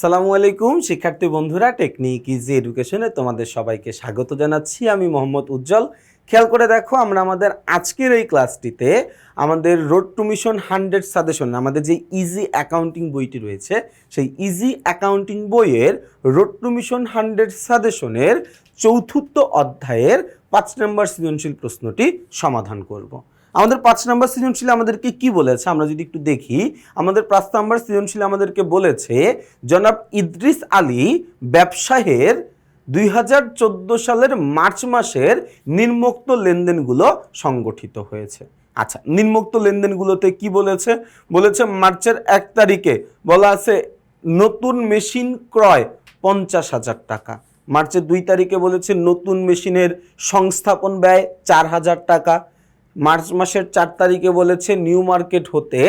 আসসালামু আলাইকুম, শিক্ষার্থী বন্ধুরা টেকনিক ইজি এডুকেশনে তোমাদের সবাইকে স্বাগত জানাচ্ছি। আমি মোহাম্মদ উজ্জ্বল। খেয়াল করে দেখো, আমরা আমাদের আজকের এই ক্লাসটিতে আমাদের road to mission hundred suggestion আমাদের যে ইজি অ্যাকাউন্টিং বইটি রয়েছে, সেই ইজি অ্যাকাউন্টিং বইয়ের রোড টু মিশন হান্ড্রেড সাজেশনের চতুর্থ অধ্যায়ের পাঁচ নম্বর সৃজনশীল প্রশ্নটি সমাধান করব। আমাদের পাঁচ নম্বর সৃজনশীল আমাদেরকে কি বলেছে? আমরা যদি একটু দেখি, আমাদের পাঁচ নম্বর সৃজনশীল আমাদেরকে বলেছে, জনাব ইদ্রিস আলী ব্যবসায়ের দুই হাজার চোদ্দ সালের মার্চ মাসের নির্মুক্ত লেনদেনগুলো সংগঠিত হয়েছে। আচ্ছা নির্মুক্ত লেনদেনগুলোতে কি বলেছে? বলেছে মার্চের এক তারিখে বলা আছে, নতুন মেশিন ক্রয় পঞ্চাশ হাজার টাকা। মার্চের দুই তারিখে বলেছে, নতুন মেশিনের সংস্থাপন ব্যয় চার হাজার টাকা। মার্চ মাসের চার তারিখে বলেছে, নিউ মার্কেট হতে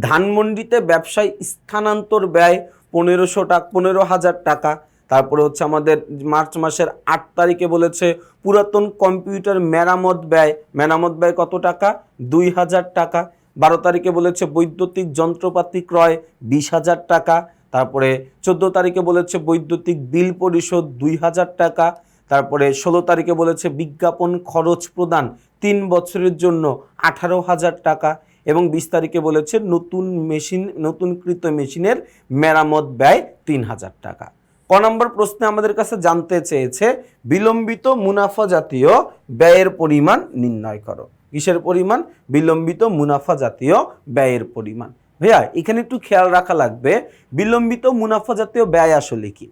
ধানমন্ডিতে ব্যবসায় স্থানান্তর ব্যয় পনেরোশো টাকা, পনেরো হাজার টাকা। তারপরে হচ্ছে আমাদের মার্চ মাসের আট তারিখে বলেছে, পুরাতন কম্পিউটার মেরামত ব্যয় মেরামত ব্যয় কত টাকা? দুই হাজার টাকা। বারো তারিখে বলেছে, বৈদ্যুতিক যন্ত্রপাতি ক্রয় বিশ হাজার টাকা। তারপরে চোদ্দ তারিখে বলেছে, বৈদ্যুতিক বিল পরিশোধ দুই হাজার টাকা। তারপরে ষোলো তারিখে বলেছে বিজ্ঞাপন খরচ প্রদান তিন বছরের জন্য আঠারো হাজার টাকা এবং বিশ তারিখে বলেছে নতুন মেশিন, নতুনকৃত মেশিনের মেরামত ব্যয় তিন হাজার টাকা। ক নম্বর প্রশ্নে আমাদের কাছে জানতে চেয়েছে, বিলম্বিত মুনাফা জাতীয় ব্যয়ের পরিমাণ নির্ণয় করো। কিসের পরিমাণ? বিলম্বিত মুনাফা জাতীয় ব্যয়ের পরিমাণ। ভাইয়া, এখানে একটু খেয়াল রাখা লাগবে, বিলম্বিত মুনাফা জাতীয় ব্যয় আসলে কি?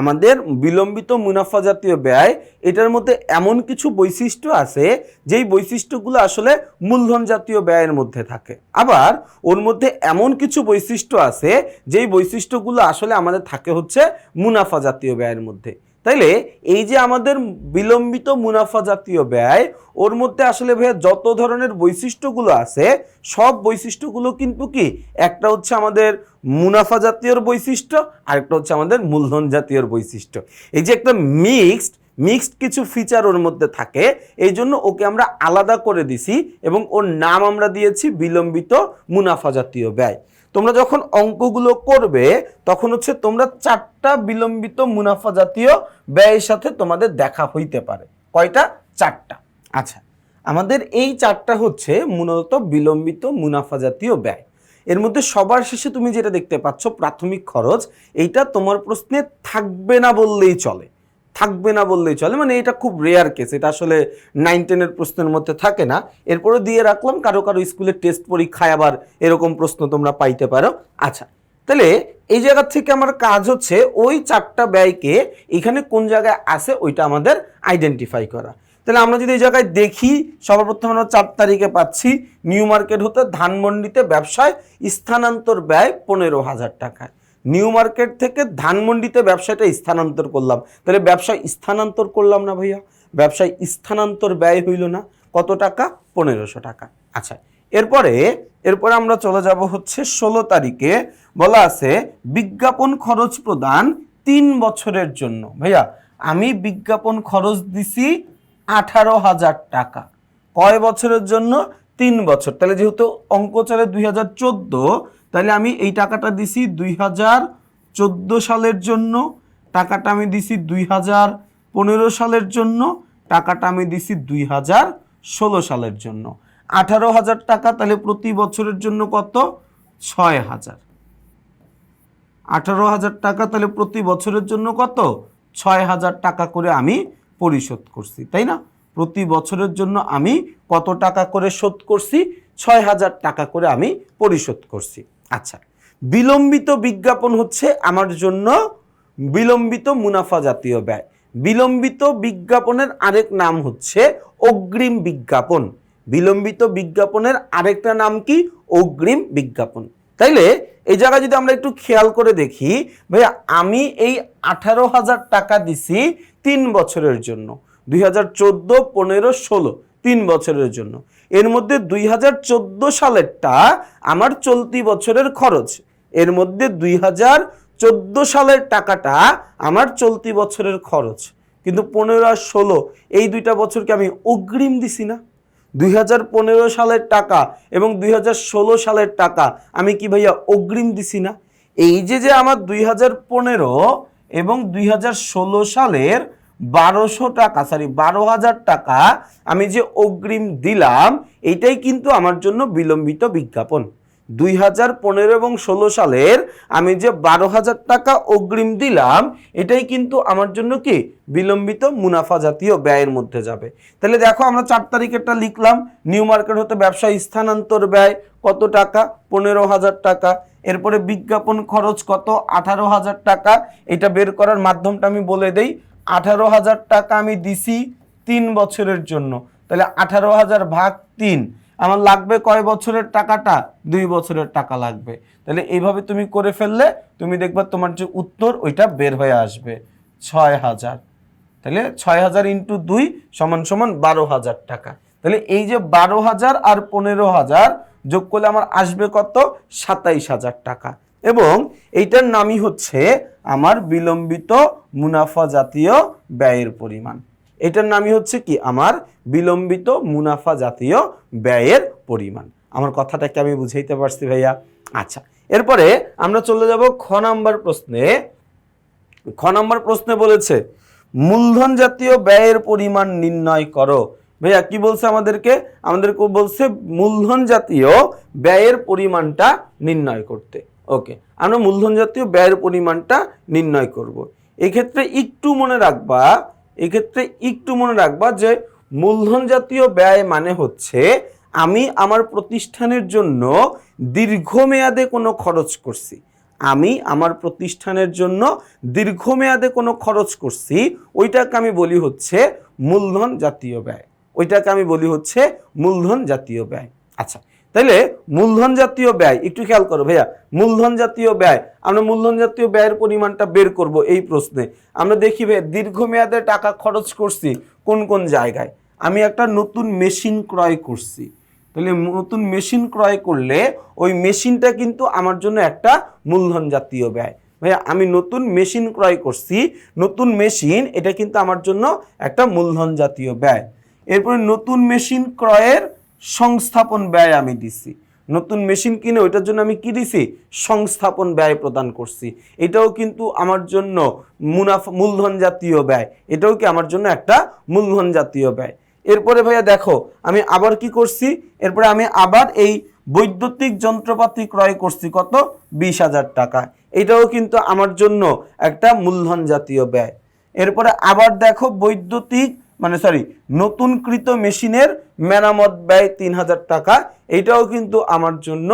আমাদের বিলম্বিত মুনাফা জাতীয় ব্যয়, এটার মধ্যে এমন কিছু বৈশিষ্ট্য আছে, যেই বৈশিষ্ট্যগুলো আসলে মূলধন জাতীয় ব্যয়ের মধ্যে থাকে। আবার, ওর মধ্যে এমন কিছু বৈশিষ্ট্য আছে, যেই বৈশিষ্ট্যগুলো আসলে আমাদের থাকে হচ্ছে মুনাফা জাতীয় ব্যয়ের মধ্যে। তাইলে এই যে আমাদের বিলম্বিত মুনাফা জাতীয় ব্যয়, ওর মধ্যে আসলে ভাইয়া যত ধরনের বৈশিষ্ট্যগুলো আছে, সব বৈশিষ্ট্যগুলো কিন্তু কি? একটা হচ্ছে আমাদের মুনাফা জাতীয়র বৈশিষ্ট্য, আরেকটা হচ্ছে আমাদের মূলধন জাতীয়র বৈশিষ্ট্য। এই যে একটা মিক্সড মিক্সড কিছু ফিচার ওর মধ্যে থাকে, এই জন্য ওকে আমরা আলাদা করে দিছি এবং ওর নাম আমরা দিয়েছি বিলম্বিত মুনাফা জাতীয় ব্যয়। তোমরা যখন অঙ্কগুলো করবে, তখন হচ্ছে তোমরা চারটা বিলম্বিত মুনাফা জাতীয় ব্যয়ের সাথে তোমাদের দেখা হইতে পারে। কয়টা? চারটা। আচ্ছা আমাদের এই চারটা হচ্ছে মূলত বিলম্বিত মুনাফা জাতীয় ব্যয়। এর মধ্যে সবার শেষে তুমি যেটা দেখতে পাচ্ছ, প্রাথমিক খরচ, এইটা তোমার প্রশ্নে থাকবে না বললেই চলে। থাকবে না বললেই চলে। মানে এটা খুব রেয়ার কেস এটা আসলে নাইন টেনের প্রশ্নের মধ্যে থাকে না। এরপরে দিয়ে রাখলাম, কারও কারও স্কুলের টেস্ট পরীক্ষায় আবার এরকম প্রশ্ন তোমরা পাইতে পারো। আচ্ছা তাহলে এই জায়গা থেকে আমার কাজ হচ্ছে ওই চারটা ব্যয়কে এখানে কোন জায়গায় আছে ওইটা আমাদের আইডেন্টিফাই করা। তাহলে আমরা যদি এই জায়গায় দেখি, সর্বপ্রথম আমরা চার তারিখে পাচ্ছি। নিউ মার্কেট হতে ধানমন্ডিতে ব্যবসায় স্থানান্তর ব্যয় পনেরো হাজার টাকায়। নিউ মার্কেট থেকে ধানমন্ডিতে ব্যবসাটা স্থানান্তর করলাম। তাহলে ব্যবসায় স্থানান্তর করলাম না ভাইয়া? ব্যবসায় স্থানান্তর ব্যয় হইল না। কত টাকা? পনেরোশো টাকা। আচ্ছা এরপরে এরপরে আমরা চলে যাব হচ্ছে ষোলো তারিখে। বলা আছে, বিজ্ঞাপন খরচ প্রদান তিন বছরের জন্য। ভাইয়া, আমি বিজ্ঞাপন খরচ দিছি আঠারো হাজার টাকা। কয় বছরের জন্য? তিন বছর। তাহলে যেহেতু অঙ্ক চলে দুই হাজার চোদ্দ তাহলে আমি এই টাকাটা দিছি দুই হাজার চোদ্দ সালের জন্য, টাকাটা আমি দিছি দুই হাজার পনেরো সালের জন্য, টাকাটা আমি দিছি দুই হাজার ষোলো সালের জন্য। আঠারো হাজার টাকা তাহলে প্রতি বছরের জন্য কত? ছয় হাজার। আঠারো হাজার টাকা তাহলে প্রতি বছরের জন্য কত? ছয় হাজার টাকা করে আমি পরিশোধ করছি, তাই না? প্রতি বছরের জন্য আমি কত টাকা করে শোধ করছি? ছয় হাজার টাকা করে আমি পরিশোধ করছি। আচ্ছা বিলম্বিত বিজ্ঞাপন হচ্ছে আমার জন্য বিলম্বিত মুনাফা জাতীয় ব্যয়। বিলম্বিত বিজ্ঞাপনের আরেক নাম হচ্ছে অগ্রিম বিজ্ঞাপন। বিলম্বিত বিজ্ঞাপনের আরেকটা নাম কি? অগ্রিম বিজ্ঞাপন। তাইলে এই জায়গায় যদি আমরা একটু খেয়াল করে দেখি, ভাইয়া, আমি এই আঠারো হাজার টাকা দিছি তিন বছরের জন্য। দুই হাজার চোদ্দ, পনেরো, ষোলো, তিন বছরের জন্য। এর মধ্যে দুই হাজার চোদ্দ সালেরটা আমার চলতি বছরের খরচ। এর মধ্যে দুই হাজার চোদ্দ সালের টাকাটা আমার চলতি বছরের খরচ। কিন্তু পনেরো আর ষোলো, এই দুইটা বছরকে আমি অগ্রিম দিছি না। দুই হাজার পনেরো সালের টাকা এবং দুই হাজার ষোলো সালের টাকা আমি কি ভাইয়া অগ্রিম দিছি না? এই যে যে আমার দুই হাজার পনেরো এবং দুই হাজার ষোলো সালের বারোশো টাকা সরি বারো হাজার টাকা আমি যে অগ্রিম দিলাম, এইটাই কিন্তু আমার জন্য বিলম্বিত বিজ্ঞাপন। দুই হাজার পনেরো এবং ষোলো সালের আমি যে বারো হাজার টাকা অগ্রিম দিলাম, এটাই কিন্তু আমার জন্য কি? বিলম্বিত মুনাফা জাতীয় ব্যয়ের মধ্যে যাবে। তাহলে দেখো আমরা চার তারিখেরটা লিখলাম নিউ মার্কেট হতে ব্যবসায়ী স্থানান্তর ব্যয় কত টাকা? পনেরো হাজার টাকা। এরপরে বিজ্ঞাপন খরচ কত? আঠারো হাজার টাকা। এটা বের করার মাধ্যমটা আমি বলে দেই আঠারো হাজার টাকা আমি দিছি তিন বছরের জন্য। তাহলে আঠারো হাজার ভাগ তিন, আমার লাগবে কয় বছরের টাকাটা? দুই বছরের টাকা লাগবে। তাহলে এইভাবে তুমি করে ফেললে, তুমি দেখবা তোমার যে উত্তর, ওইটা বের হয়ে আসবে। ছয় হাজার। তাহলে ছয় হাজার ইন্টু দুই সমান সমান বারো হাজার টাকা। তাহলে এই যে বারো হাজার আর পনেরো হাজার যোগ করলে আমার আসবে কত? সাতাইশ হাজার টাকা। এবং এইটার নামই হচ্ছে আমার বিলম্বিত মুনাফা জাতীয় ব্যয়ের পরিমাণ। এটার নামই হচ্ছে কি? আমার বিলম্বিত মুনাফা জাতীয় ব্যয়ের পরিমাণ। আমার কথাটা কি আমি বুঝাইতে পারছি ভাইয়া? আচ্ছা এরপরে আমরা চলে যাব খ নাম্বার প্রশ্নে। খ নম্বর প্রশ্নে বলেছে, মূলধন জাতীয় ব্যয়ের পরিমাণ নির্ণয় করো। ভাইয়া, কি বলছে আমাদেরকে? আমাদেরকে বলছে, মূলধন জাতীয় ব্যয়ের পরিমাণটা নির্ণয় করতে। ওকে আমরা মূলধন জাতীয় ব্যয়ের পরিমাণটা নির্ণয় করব। এক্ষেত্রে একটু মনে রাখবা, এক্ষেত্রে একটু মনে রাখবা যে মূলধন জাতীয় ব্যয় মানে হচ্ছে আমি আমার প্রতিষ্ঠানের জন্য দীর্ঘমেয়াদে কোনো খরচ করছি। আমি আমার প্রতিষ্ঠানের জন্য দীর্ঘমেয়াদে কোনো খরচ করছি, ওইটাকে আমি বলি হচ্ছে মূলধন জাতীয় ব্যয়। ওইটাকে আমি বলি হচ্ছে মূলধন জাতীয় ব্যয়। আচ্ছা তাইলে মূলধন জাতীয় ব্যয়, একটু খেয়াল করো ভাইয়া, মূলধন জাতীয় ব্যয়, আমরা মূলধন জাতীয় ব্যয়ের পরিমাণটা বের করব এই প্রশ্নে। আমরা দেখি ভাই দীর্ঘমেয়াদে টাকা খরচ করছি কোন কোন জায়গায়? আমি একটা নতুন মেশিন ক্রয় করছি। তাহলে নতুন মেশিন ক্রয় করলে ওই মেশিনটা কিন্তু আমার জন্য একটা মূলধন জাতীয় ব্যয়। ভাইয়া, আমি নতুন মেশিন ক্রয় করছি, নতুন মেশিন, এটা কিন্তু আমার জন্য একটা মূলধন জাতীয় ব্যয়। এরপরে নতুন মেশিন ক্রয়ের সংস্থাপন ব্যয় আমি দিছি। নতুন মেশিন কিনে ওইটার জন্য আমি কি দিছি? সংস্থাপন ব্যয় প্রদান করছি। এটাও কিন্তু আমার জন্য মুনাফা মূলধন জাতীয় ব্যয়। এটাও কি আমার জন্য একটা মূলধন জাতীয় ব্যয়। এরপরে ভাইয়া দেখো, আমি আবার কি করছি? এরপরে আমি আবার এই বৈদ্যুতিক যন্ত্রপাতি ক্রয় করছি কত? বিশ হাজার টাকা। এটাও কিন্তু আমার জন্য একটা মূলধন জাতীয় ব্যয়। এরপরে আবার দেখো বৈদ্যুতিক মানে সরি নতুনকৃত মেশিনের মেরামত ব্যয় তিন হাজার টাকা, এটাও কিন্তু আমার জন্য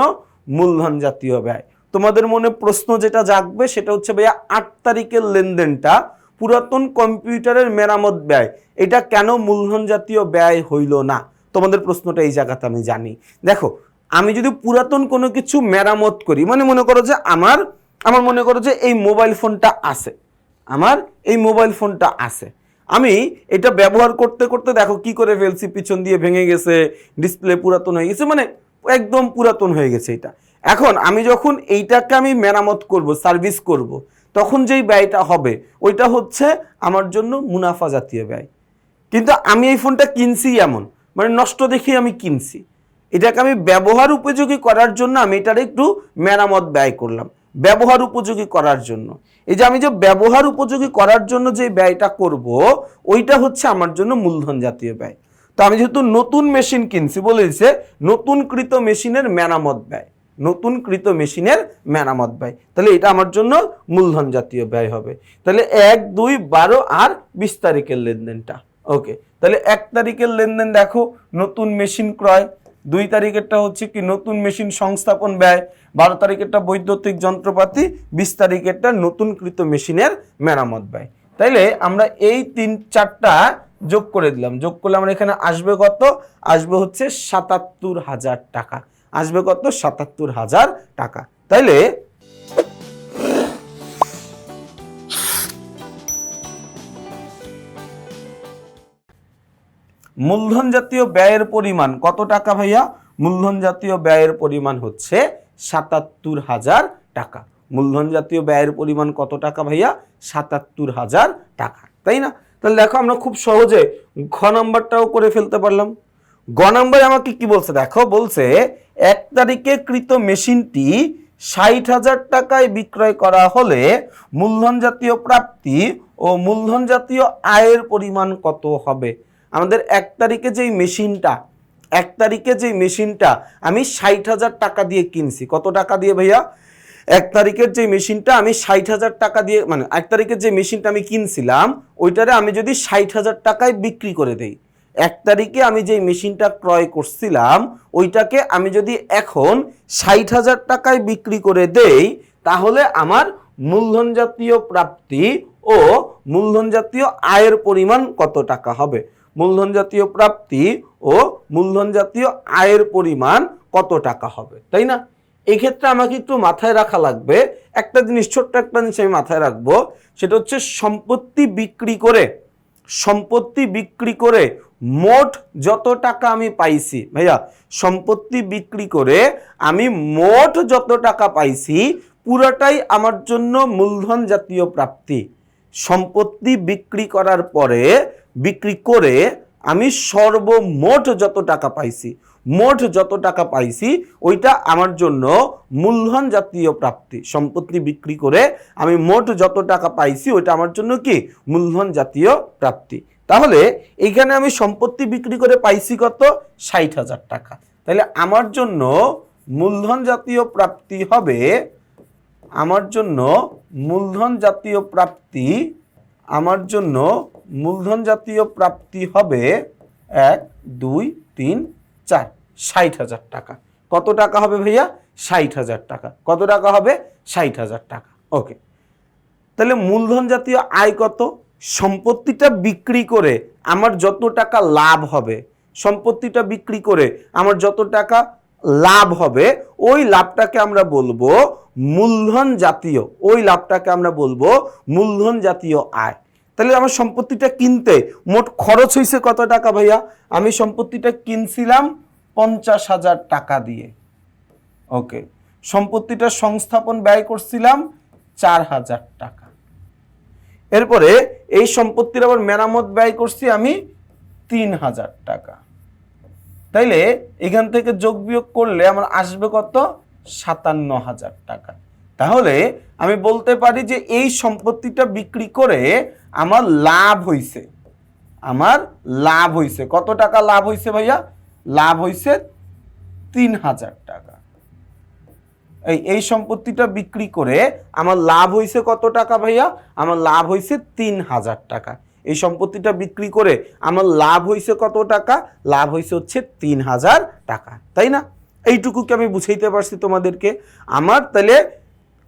মূলধন জাতীয় ব্যয়। তোমাদের মনে প্রশ্ন যেটা জাগবে সেটা হচ্ছে ভাইয়া আট তারিখের লেনদেনটা পুরাতন কম্পিউটারের মেরামত ব্যয়, এটা কেন মূলধন জাতীয় ব্যয় হইল না? তোমাদের প্রশ্নটা এই জায়গাতে আমি জানি। দেখো, আমি যদি পুরাতন কোনো কিছু মেরামত করি মানে মনে করো যে আমার আমার মনে করো যে এই মোবাইল ফোনটা আছে, আমার এই মোবাইল ফোনটা আছে আমি এটা ব্যবহার করতে করতে দেখো কি করে ফেলছি, পিছন দিয়ে ভেঙে গেছে ডিসপ্লে পুরাতন হয়ে গেছে মানে একদম পুরাতন হয়ে গেছে এটা। এখন আমি যখন এইটাকে আমি মেরামত করব সার্ভিস করব। তখন যেই ব্যয়টা হবে, ওইটা হচ্ছে আমার জন্য মুনাফা জাতীয় ব্যয়। কিন্তু আমি এই ফোনটা কিনছি এমন মানে নষ্ট দেখে আমি কিনছি। এটাকে আমি ব্যবহার উপযোগী করার জন্য আমি এটার একটু মেরামত ব্যয় করলাম। ব্যবহার উপযোগী করার জন্য। এই যে আমি যে ব্যবহার উপযোগী করার জন্য যে ব্যয়টা করব, ওইটা হচ্ছে আমার জন্য মূলধন জাতীয় ব্যয়। তো আমি যেহেতু নতুন মেশিন কিনছি, বলে দিছে নতুন কৃত মেশিনের মেরামত ব্যয় নতুন কৃত মেশিনের মেরামত ব্যয়। তাহলে এটা আমার জন্য মূলধন জাতীয় ব্যয় হবে। তাহলে এক, দুই, বারো আর বিশ তারিখের লেনদেনটা। ওকে, তাহলে এক তারিখের লেনদেন দেখো, নতুন মেশিন ক্রয় দুই তারিখেরটা হচ্ছে কি নতুন মেশিন সংস্থাপন ব্যয়, বারো তারিখেরটা বৈদ্যুতিক যন্ত্রপাতি, বিশ তারিখেরটা নতুনকৃত মেশিনের মেরামত ব্যয়। তাইলে আমরা এই তিন, চারটা যোগ করে দিলাম। যোগ করলে আমরা এখানে আসবে কত? আসবে হচ্ছে সাতাত্তর হাজার টাকা। আসবে কত? সাতাত্তর হাজার টাকা। তাইলে মূলধন জাতীয় ব্যয়ের পরিমাণ কত টাকা ভাইয়া? মূলধন জাতীয় ব্যয়ের পরিমাণ হচ্ছে সাতাত্তর হাজার টাকা। মূলধন জাতীয় ব্যয়ের পরিমাণ কত টাকা ভাইয়া? সাতাত্তর হাজার টাকা। তাই না? তাহলে দেখো আমরা খুব সহজে ঘ নাম্বারটাও করে ফেলতে পারলাম। গ নাম্বারে আমাকে কি বলছে? দেখো, বলছে, এক তারিখে কৃত মেশিনটি ষাট হাজার টাকায় বিক্রয় করা হলে মূলধন জাতীয় প্রাপ্তি ও মূলধন জাতীয় আয়ের পরিমাণ কত হবে? আমাদের এক তারিখে যেই মেশিনটা, এক তারিখে যেই মেশিনটা আমি ষাট হাজার টাকা দিয়ে কিনছি। কত টাকা দিয়ে ভাইয়া? এক তারিখের যে মেশিনটা আমি ষাট হাজার টাকা দিয়ে মানে এক তারিখের যে মেশিনটা আমি কিনছিলাম, ওইটারে আমি যদি ষাট হাজার টাকায় বিক্রি করে দেই, এক তারিখে আমি যে মেশিনটা ক্রয় করছিলাম, ওইটাকে আমি যদি এখন ষাট হাজার টাকায় বিক্রি করে দেই, তাহলে আমার মূলধন জাতীয় প্রাপ্তি ও মূলধন জাতীয় আয়ের পরিমাণ কত টাকা হবে? মূলধন জাতীয় প্রাপ্তি ও মূলধন জাতীয় আয়ের পরিমাণ কত টাকা হবে, তাই না? এই ক্ষেত্রে আমাকে একটু মাথায় রাখা লাগবে, একটা জিনিস, ছোট্ট একটা জিনিস আমি মাথায় রাখব, সেটা হচ্ছে সম্পত্তি বিক্রি করে, সম্পত্তি বিক্রি করে মোট যত টাকা আমি পাইছি, ভাইয়া, সম্পত্তি বিক্রি করে আমি মোট যত টাকা পাইছি, পুরোটাই আমার জন্য মূলধন জাতীয় প্রাপ্তি। সম্পত্তি বিক্রি করার পরে বিক্রি করে আমি সর্বমোট যত টাকা পাইছি, মোট যত টাকা পাইছি, ওইটা আমার জন্য মূলধন জাতীয় প্রাপ্তি। সম্পত্তি বিক্রি করে আমি মোট যত টাকা পাইছি, ওইটা আমার জন্য কি? মূলধন জাতীয় প্রাপ্তি। তাহলে এইখানে আমি সম্পত্তি বিক্রি করে পাইছি কত? ষাট হাজার টাকা। তাহলে আমার জন্য মূলধন জাতীয় প্রাপ্তি হবে আমার জন্য মূলধন জাতীয় প্রাপ্তি, আমার জন্য মূলধন জাতীয় প্রাপ্তি হবে এক, দুই, তিন, চার, ষাট হাজার টাকা। কত টাকা হবে ভাইয়া? ষাট হাজার টাকা। কত টাকা হবে? ষাট হাজার টাকা। ওকে। তাহলে মূলধন জাতীয় আয় কত? সম্পত্তিটা বিক্রি করে আমার যত টাকা লাভ হবে, সম্পত্তিটা বিক্রি করে আমার যত টাকা লাভ হবে। ওই লাভটাকে আমরা বলব মূলধন জাতীয়। ওই লাভটাকে আমরা বলব মূলধন জাতীয় আয়। তাহলে আমার সম্পত্তিটা কিনতে মোট খরচ হয়েছে কত টাকা ভাইয়া? আমি সম্পত্তিটা কিনছিলাম পঞ্চাশ হাজার টাকা দিয়ে। ওকে, সম্পত্তিটা সংস্থাপন ব্যয় করছিলাম চার হাজার টাকা। এরপরে এই সম্পত্তির আবার মেরামত ব্যয় করছি আমি তিন হাজার টাকা। তাইলে এখান থেকে যোগ বিয়োগ করলে আমার আসবে কত? সাতান্ন হাজার টাকা। তাহলে আমি বলতে পারি যে এই সম্পত্তিটা বিক্রি করে আমার লাভ হইছে। আমার লাভ হইছে। কত টাকা লাভ হইছে ভাইয়া? লাভ হইছে তিন হাজার টাকা। এই এই সম্পত্তিটা বিক্রি করে আমার লাভ হইছে কত টাকা ভাইয়া? আমার লাভ হইছে তিন হাজার টাকা। এই সম্পত্তিটা বিক্রি করে আমার লাভ হয়েছে কত টাকা? লাভ হয়েছে হচ্ছে তিন হাজার টাকা। তাই না? এইটুকুকে আমি বুঝাইতে পারছি তোমাদেরকে। আমার তাহলে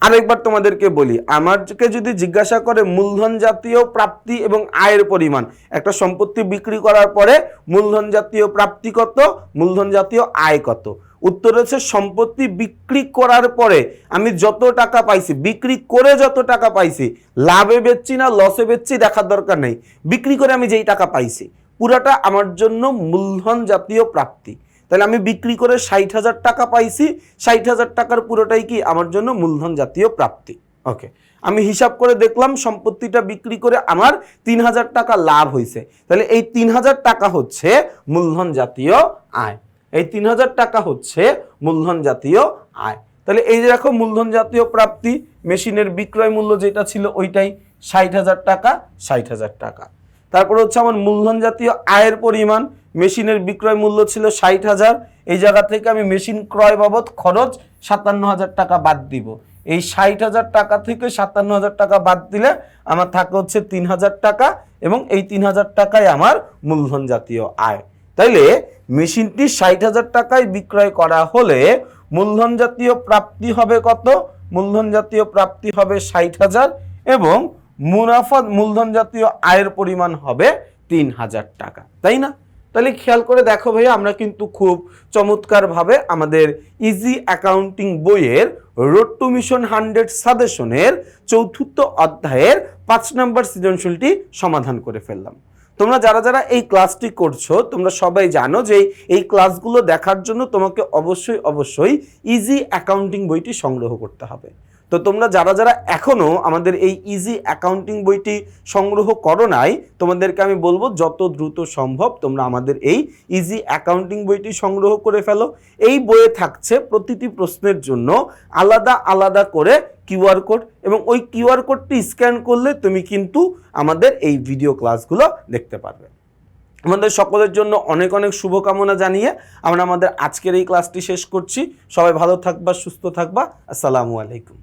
আরেকবার তোমাদেরকে বলি, আমারকে যদি জিজ্ঞাসা করে মূলধন জাতীয় প্রাপ্তি এবং আয়ের পরিমাণ, একটা সম্পত্তি বিক্রি করার পরে মূলধন জাতীয় প্রাপ্তি কত, মূলধন জাতীয় আয় কত? উত্তর হচ্ছে সম্পত্তি বিক্রি করার পরে আমি যত টাকা পাইছি, বিক্রি করে যত টাকা পাইছি, লাভে বেচছি না লসে বেচছি, দেখার দরকার নেই। বিক্রি করে আমি যেই টাকা পাইছি, পুরাটা আমার জন্য মূলধন জাতীয় প্রাপ্তি। তাহলে আমি বিক্রি করে ষাট হাজার টাকা পাইছি। ষাট হাজার টাকার পুরোটাই কি আমার জন্য মূলধন জাতীয় প্রাপ্তি? ওকে আমি হিসাব করে দেখলাম সম্পত্তিটা বিক্রি করে আমার তিন হাজার টাকা লাভ হয়েছে তাহলে এই তিন হাজার টাকা হচ্ছে মূলধন জাতীয় আয়। এই তিন হাজার টাকা হচ্ছে মূলধন জাতীয় আয়। তাহলে এই যে দেখো মূলধন জাতীয় প্রাপ্তি, মেশিনের বিক্রয় মূল্য যেটা ছিল ওইটাই ষাট হাজার টাকা, ষাট হাজার টাকা। তারপর হচ্ছে আমার মূলধন জাতীয় আয়ের পরিমাণ মেশিনের বিক্রয় মূল্য ছিল ষাট হাজার। এই জায়গা থেকে আমি মেশিন ক্রয় বাবদ খরচ সাতান্ন হাজার টাকা বাদ দিব। এই ষাট হাজার টাকা থেকে সাতান্ন হাজার টাকা বাদ দিলে আমার থাকে হচ্ছে তিন হাজার টাকা এবং এই তিন হাজার টাকায় আমার মূলধন জাতীয় আয়। তাইলে মেশিনটি ষাট হাজার টাকায় বিক্রয় করা হলে মূলধন জাতীয় প্রাপ্তি হবে কত? মূলধন জাতীয় প্রাপ্তি হবে ষাট হাজার এবং মুনাফা মূলধন জাতীয় আয়ের পরিমাণ হবে তিন হাজার টাকা। তাই না? তাহলে খেয়াল করে দেখো ভাইয়া, আমরা কিন্তু খুব চমৎকারভাবে আমাদের ইজি অ্যাকাউন্টিং বইয়ের রোড টু মিশন হান্ড্রেড সাজেশনের চতুর্থ অধ্যায়ের পাঁচ নম্বর সৃজনশীলটি সমাধান করে ফেললাম। তোমরা যারা যারা এই ক্লাসটি করছ, তোমরা সবাই জানো যে এই ক্লাসগুলো দেখার জন্য তোমাকে অবশ্যই অবশ্যই ইজি অ্যাকাউন্টিং বইটি সংগ্রহ করতে হবে। তো তোমরা যারা যারা এখনও আমাদের এই ইজি অ্যাকাউন্টিং বইটি সংগ্রহ করো নাই, তোমাদেরকে আমি বলব যত দ্রুত সম্ভব তোমরা আমাদের এই ইজি অ্যাকাউন্টিং বইটি সংগ্রহ করে ফেলো। এই বইয়ে থাকছে প্রতিটি প্রশ্নের জন্য আলাদা আলাদা করে কিউআর কোড এবং ওই কিউআর কোডটি স্ক্যান করলে তুমি কিন্তু আমাদের এই ভিডিও ক্লাসগুলো দেখতে পারবে। আমাদের সকলের জন্য অনেক অনেক শুভকামনা জানিয়ে আমরা আমাদের আজকের এই ক্লাসটি শেষ করছি। সবাই ভালো থাকবা, সুস্থ থাকবা। আসসালামু আলাইকুম।